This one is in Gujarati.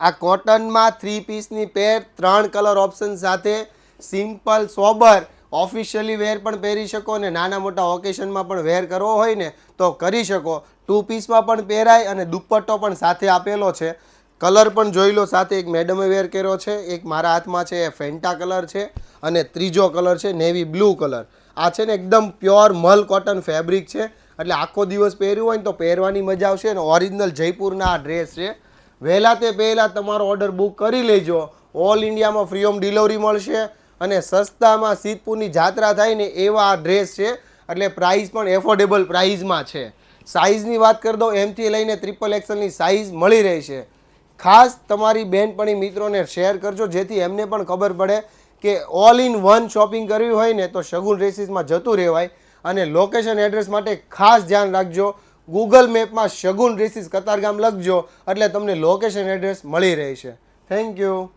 આ કોટનમાં થ્રી પીસની પેર ત્રણ કલર ઓપ્શન સાથે સિમ્પલ સોબર ઓફિશિયલી વેર પણ પહેરી શકો અને નાના મોટા ઓકેશનમાં પણ વેર કરવો હોય ને તો કરી શકો. ટુ પીસમાં પણ પહેરાય અને દુપટ્ટો પણ સાથે આપેલો છે. કલર પણ જોઈ લો, સાથે એક મેડમે વેર કર્યો છે, એક મારા હાથમાં છે, એ ફેન્ટા કલર છે અને ત્રીજો કલર છે નેવી બ્લુ કલર આ છે ને એકદમ પ્યોર મલ કોટન ફેબ્રિક છે. એટલે આખો દિવસ પહેર્યું હોય ને તો પહેરવાની મજા આવશે અને ઓરિજિનલ જયપુરના આ ડ્રેસ છે. વહેલા તે પહેલાં તમારો ઓર્ડર બુક કરી લેજો. ઓલ ઇન્ડિયામાં ફ્રી હોમ ડિલિવરી મળશે અને સસ્તામાં સિદ્ધપુરની જાત્રા થાય ને એવા આ ડ્રેસ છે. એટલે પ્રાઇસ પણ એફોર્ડેબલ પ્રાઇઝમાં છે. સાઇઝની વાત કરી દઉં, એમથી લઈને ટ્રિપલ એક્સલની સાઇઝ મળી રહી છે. ખાસ તમારી બહેનપણી મિત્રોને શેર કરજો, જેથી એમને પણ ખબર પડે કે ઓલ ઇન વન શોપિંગ કરવી હોય ને તો શગુન ડ્રેસીસમાં જતું રહેવાય. અને લોકેશન એડ્રેસ માટે ખાસ ધ્યાન રાખજો. ગૂગલ મેપમાં શગુન ડ્રેસીસ કતારગામ લખજો એટલે તમને લોકેશન એડ્રેસ મળી રહેશે. Thank you